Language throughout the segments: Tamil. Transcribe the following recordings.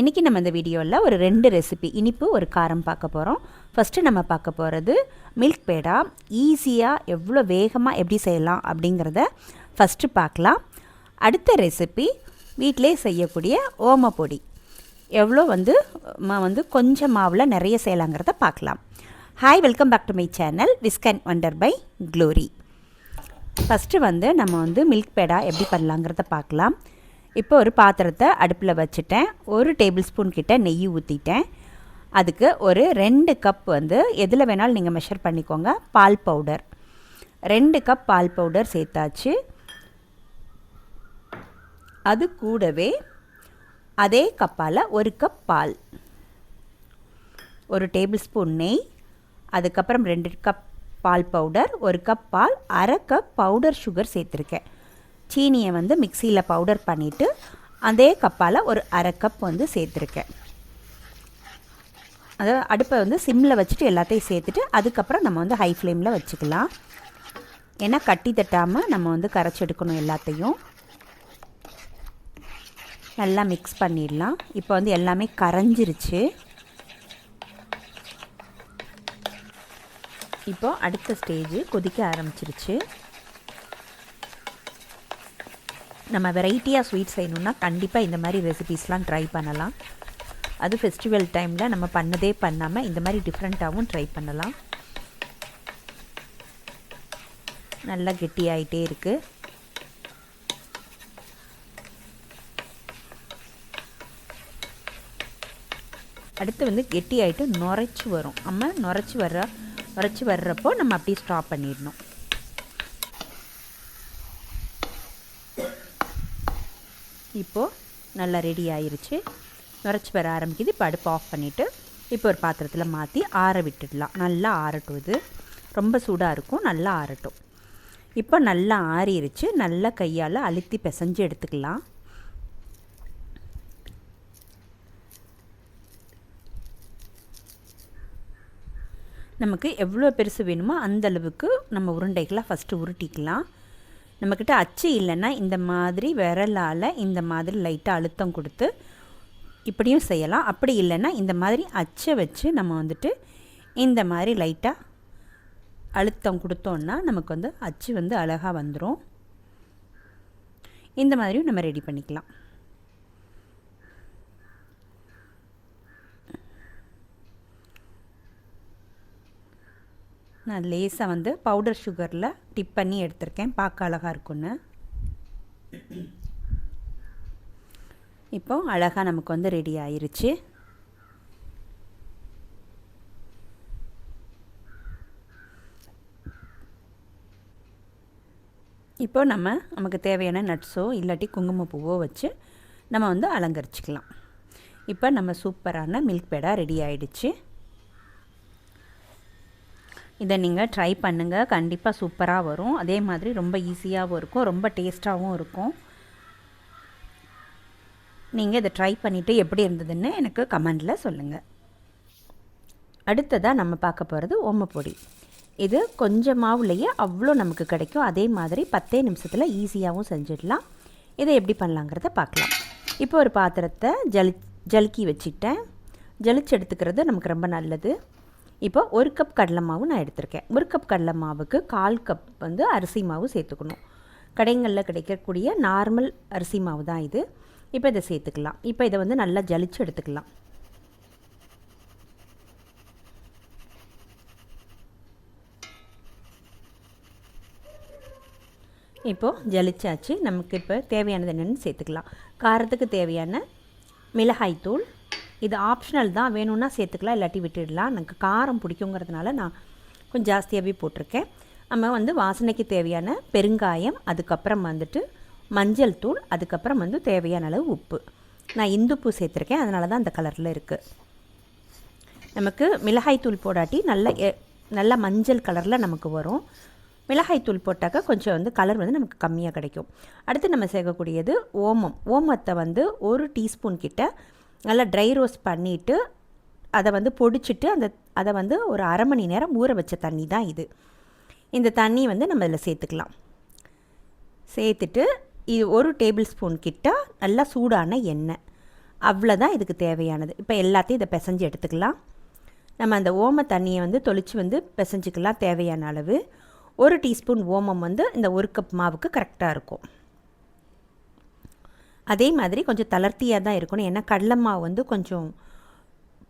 இன்றைக்கி நம்ம இந்த வீடியோவில் ஒரு ரெண்டு ரெசிபி இனிப்பு ஒரு காரம் பார்க்க போகிறோம் ஃபஸ்ட்டு நம்ம பார்க்க போகிறது மில்க் பேடா. ஈஸியாக எவ்வளோ வேகமாக எப்படி செய்யலாம் அப்படிங்கிறத ஃபஸ்ட்டு பார்க்கலாம். அடுத்த ரெசிபி வீட்டிலே செய்யக்கூடிய ஓமப்பொடி எவ்வளோ வந்து வந்து கொஞ்சம் மாவில் நிறைய செய்யலாங்கிறத பார்க்கலாம். Hi welcome back to my channel wisdom and wonder by Glory first வந்து நம்ம வந்து மில்க் பேடா எப்படி பண்ணலாங்கிறத பார்க்கலாம். இப்போ ஒரு பாத்திரத்தை அடுப்பில் வச்சுட்டேன். ஒரு டேபிள் ஸ்பூன் கிட்ட நெய் ஊற்றிட்டேன் அதுக்கு ஒரு ரெண்டு கப் வந்து எதில் வேணாலும் நீங்கள் மெஷர் பண்ணிக்கோங்க. பால் பவுடர் ரெண்டு கப் பால் பவுடர் சேர்த்தாச்சு. அது கூடவே அதே கப்பால் ஒரு கப் பால். ஒரு டேபிள் ஸ்பூன் நெய். அதுக்கப்புறம் ரெண்டு கப் பால் பவுடர் ஒரு கப் பால் அரை கப் பவுடர் சுகர் சேர்த்துருக்கேன். சீனியை வந்து மிக்சியில் பவுடர் பண்ணிவிட்டு அதே கப்பால் ஒரு அரை கப் வந்து சேர்த்துருக்கேன். அதை அடுப்பை வந்து சிம்மில் வச்சுட்டு எல்லாத்தையும் சேர்த்துட்டு அதுக்கப்புறம் நம்ம வந்து ஹை ஃப்ளேமில் வச்சுக்கலாம். ஏன்னா கட்டி தட்டாமல் நம்ம வந்து கரைச்சி எடுக்கணும் எல்லாத்தையும். நல்லா மிக்ஸ் பண்ணிடலாம். இப்போ வந்து எல்லாமே கரைஞ்சிருச்சு. இப்போ அடுத்த ஸ்டேஜ் கொதிக்க ஆரம்பிச்சிருச்சு. நம்ம வெரைட்டியாக ஸ்வீட் செய்யணுன்னா கண்டிப்பாக இந்த மாதிரி ரெசிபீஸ்லாம் ட்ரை பண்ணலாம். அது ஃபெஸ்டிவல் டைமில் நம்ம பண்ணதே பண்ணாமல் இந்த மாதிரி டிஃப்ரெண்ட்டாகவும் ட்ரை பண்ணலாம். நல்லா கெட்டியாயிட்டே இருக்குது அடுத்து வந்து கெட்டி ஆகிட்டு நுரைச்சி வரும். நம்ம நுரைச்சி வர்ற நுரைச்சி வர்றப்போ நம்ம அப்படியே ஸ்டாப் பண்ணிடணும். இப்போது நல்லா ரெடி ஆயிருச்சு. நுரைச்சி வர ஆரம்பிக்குது. இப்போ அடுப்பு ஆஃப் பண்ணிவிட்டு இப்போ ஒரு பாத்திரத்தில் மாற்றி ஆற விட்டுடலாம். நல்லா ஆறட்டும் இது. ரொம்ப சூடாக இருக்கும். நல்லா ஆறட்டும். இப்போ நல்லா ஆறிடுச்சு நல்லா கையால் அழுத்தி பிசைஞ்சு எடுத்துக்கலாம். நமக்கு எவ்வளோ பெருசு வேணுமோ அந்த அளவுக்கு நம்ம உருண்டைகளை ஃபஸ்ட்டு உருட்டிக்கலாம். நம்மக்கிட்ட அச்சு இல்லைன்னா இந்த மாதிரி விரலால் இந்த மாதிரி லைட்டாக அழுத்தம் கொடுத்து இப்படியும் செய்யலாம். அப்படி இல்லைன்னா இந்த மாதிரி அச்சை வச்சு நம்ம வந்துட்டு இந்த மாதிரி லைட்டாக அழுத்தம் கொடுத்தோன்னா நமக்கு வந்து அச்சு வந்து அழகாக வந்துடும் இந்த மாதிரியும் நம்ம ரெடி பண்ணிக்கலாம். நான் லேசாக வந்து பவுடர் சுகரில் டிப் பண்ணி எடுத்திருக்கேன். பார்க்க அழகாக இருக்குன்னு இப்போ அழகாக நமக்கு வந்து ரெடி ஆயிருச்சு. இப்போ நம்ம நமக்கு தேவையான நட்ஸோ இல்லாட்டி குங்குமப்பூவோ வச்சு நம்ம வந்து அலங்கரிச்சிக்கலாம். இப்போ நம்ம சூப்பரான மில்க் பேடாக ரெடி ஆகிடுச்சு இதை நீங்கள் ட்ரை பண்ணுங்கள் கண்டிப்பாக சூப்பராக வரும். அதே மாதிரி ரொம்ப ஈஸியாகவும் இருக்கும். ரொம்ப டேஸ்ட்டாகவும் இருக்கும். நீங்கள் இதை ட்ரை பண்ணிவிட்டு எப்படி இருந்ததுன்னு எனக்கு கமெண்டில் சொல்லுங்கள் அடுத்ததாக நம்ம பார்க்க போகிறது ஓமப்பொடி இது கொஞ்சம் மாவுலேயே அவ்வளோ நமக்கு கிடைக்கும். அதே மாதிரி பத்தே நிமிஷத்தில் ஈஸியாகவும் செஞ்சிடலாம். இதை எப்படி பண்ணலாங்கிறத பார்க்கலாம். இப்போ ஒரு பாத்திரத்தை ஜலி ஜலுக்கி வச்சுட்டேன். ஜலிச்சு எடுத்துக்கிறது நமக்கு ரொம்ப நல்லது. இப்போ ஒரு கப் கடலை மாவு நான் எடுத்திருக்கேன். ஒரு கப் கடலை மாவுக்கு கால் கப் வந்து அரிசி மாவு சேர்த்துக்கணும். கடைங்களில் கிடைக்கக்கூடிய நார்மல் அரிசி மாவு தான் இது. இப்போ இதை சேர்த்துக்கலாம். இப்போ இதை வந்து நல்லா ஜலிச்சு எடுத்துக்கலாம். இப்போது ஜலிச்சாச்சு. நமக்கு இப்போ தேவையானது என்னென்னு சேர்த்துக்கலாம். காரத்துக்கு தேவையான மிளகாய்த்தூள் இது ஆப்ஷனல் தான். வேணும்னா சேர்த்துக்கலாம் இல்லாட்டி விட்டுடலாம். எனக்கு காரம் பிடிக்குங்கிறதுனால நான் கொஞ்சம் ஜாஸ்தியாகவே போட்டிருக்கேன். நம்ம வந்து வாசனைக்கு தேவையான பெருங்காயம் அதுக்கப்புறம் வந்துட்டு மஞ்சள் தூள் அதுக்கப்புறம் வந்து தேவையான அளவு உப்பு. நான் இந்துப்பு சேர்த்துருக்கேன். அதனால தான் அந்த கலரில் இருக்குது நமக்கு மிளகாய் தூள் போடாட்டி நல்ல நல்ல மஞ்சள் கலரில் நமக்கு வரும். மிளகாய் தூள் போட்டாக்கா கொஞ்சம் வந்து கலர் வந்து நமக்கு கம்மியாக கிடைக்கும். அடுத்து நம்ம சேர்க்கக்கூடியது ஓமம். ஓமத்தை வந்து ஒரு டீஸ்பூன் கிட்ட நல்லா ட்ரை ரோஸ்ட் பண்ணிவிட்டு அதை வந்து பொடிச்சிட்டு அந்த அதை வந்து ஒரு அரை மணி நேரம் ஊற வச்ச தண்ணி தான் இது. இந்த தண்ணி வந்து நம்ம இதில் சேர்த்துக்கலாம். சேர்த்துட்டு இது ஒரு டேபிள் ஸ்பூன் கிட்ட நல்லா சூடான எண்ணெய். அவ்வளோதான் இதுக்கு தேவையானது. இப்போ எல்லாத்தையும் இதை பிசைஞ்சு எடுத்துக்கலாம். நம்ம அந்த ஓம தண்ணியை வந்து தொளிச்சு வந்து பிசைஞ்சிக்கலாம் தேவையான அளவு. ஒரு டீஸ்பூன் ஓமம் வந்து இந்த ஒரு கப் மாவுக்கு கரெக்டாக இருக்கும். அதே மாதிரி கொஞ்சம் தளர்த்தியாக தான் இருக்கணும். ஏன்னா கடலை மாவு வந்து கொஞ்சம்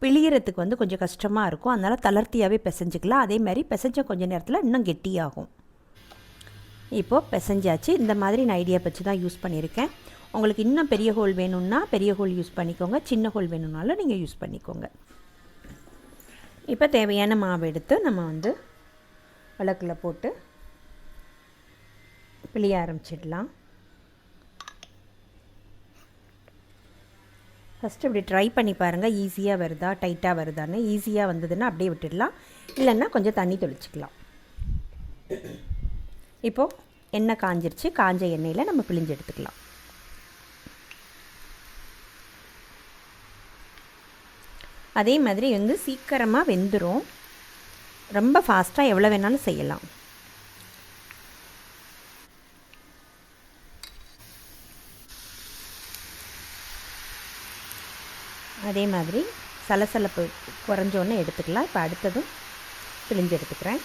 பிழியறதுக்கு வந்து கொஞ்சம் கஷ்டமாக இருக்கும். அதனால் தளர்த்தியாகவே பிசைஞ்சிக்கலாம். அதே மாதிரி பிசைஞ்ச கொஞ்சம் நேரத்தில் இன்னும் கெட்டியாகும். இப்போது பிசைஞ்சாச்சு. இந்த மாதிரி நான் ஐடியா வச்சு தான் யூஸ் பண்ணியிருக்கேன். உங்களுக்கு இன்னும் பெரிய ஹோல் வேணும்னா பெரிய ஹோல் யூஸ் பண்ணிக்கோங்க. சின்ன ஹோல் வேணும்னாலும் நீங்கள் யூஸ் பண்ணிக்கோங்க. இப்போ தேவையான மாவு எடுத்து நம்ம வந்து விளக்கில் போட்டு பிழிய ஆரம்பிச்சிடலாம். ஃபஸ்ட்டு இப்படி ட்ரை பண்ணி பாருங்கள் ஈஸியாக வருதா? டைட்டாக வருதான்னு ஈஸியாக வந்ததுன்னா அப்படியே விட்டுடலாம். இல்லைன்னா கொஞ்சம் தண்ணி தெளிச்சிக்கலாம். இப்போது எண்ணெய் காஞ்சிருச்சு. காஞ்ச எண்ணெயில் நம்ம பிழிஞ்சு எடுத்துக்கலாம். அதே மாதிரி வந்து சீக்கிரமாக வெந்துடும் ரொம்ப ஃபாஸ்ட்டாக எவ்வளோ வேணாலும் செய்யலாம். அதே மாதிரி சலசலப்பு குறைஞ்சோன்னே எடுத்துக்கலாம். இப்போ அடுத்ததும் பிழிஞ்சு எடுத்துக்கிறேன்.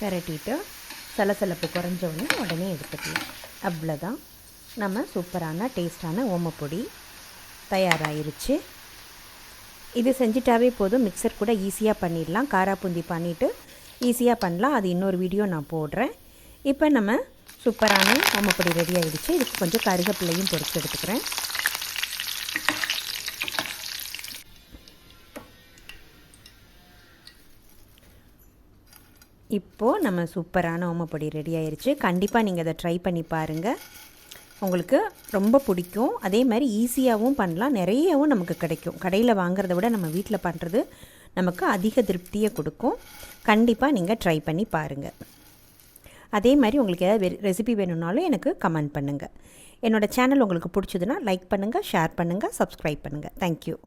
பெரட்டிட்டு சலசலப்பு குறைஞ்சோடனே உடனே எடுத்துக்கலாம். அவ்வளோதான் நம்ம சூப்பரான டேஸ்டான ஓமப்பொடி தயாராகிருச்சு இது செஞ்சிட்டாவே போதும். மிக்சர் கூட ஈஸியாக பண்ணிடலாம். காராப்பூந்தி பண்ணிவிட்டு ஈஸியாக பண்ணலாம். அது இன்னொரு வீடியோ நான் போடுறேன். இப்போ நம்ம சூப்பரான ஓமப்பொடி ரெடி ஆகிடுச்சு இதுக்கு கொஞ்சம் கருகப்பிள்ளையும் பொறிச்சு எடுத்துக்கிறேன். இப்போது நம்ம சூப்பரான ஓமப்பொடி ரெடி ஆயிடுச்சு கண்டிப்பாக நீங்கள் அதை ட்ரை பண்ணி பாருங்கள் உங்களுக்கு ரொம்ப பிடிக்கும். அதே மாதிரி ஈஸியாகவும் பண்ணலாம். நிறையவும் நமக்கு கிடைக்கும். கடையில் வாங்குறத விட நம்ம வீட்டில் பண்ணுறது நமக்கு அதிக திருப்தியை கொடுக்கும். கண்டிப்பாக நீங்கள் ட்ரை பண்ணி பாருங்கள் அதே மாதிரி உங்களுக்கு ஏதாவது ரெசிபி வேணும்னாலும் எனக்கு கமெண்ட் பண்ணுங்கள் என்னோடய சேனல் உங்களுக்கு பிடிச்சதுன்னா லைக் பண்ணுங்கள் ஷேர் பண்ணுங்கள் சப்ஸ்கிரைப் பண்ணுங்கள் தேங்க்யூ